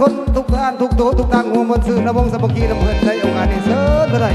คนทุกท่านทุกโตทุกทางหัวมันซื้อนวงสมัคคีลำเพลินใจเอางานนี้เสิร์ฟเท่าไหร่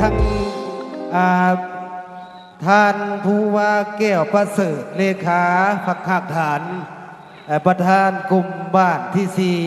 ทั้งท่านผู้ว่าแก้วประเสริฐเลขาพักหักฐานประธานกลุ่มบ้านที่สี่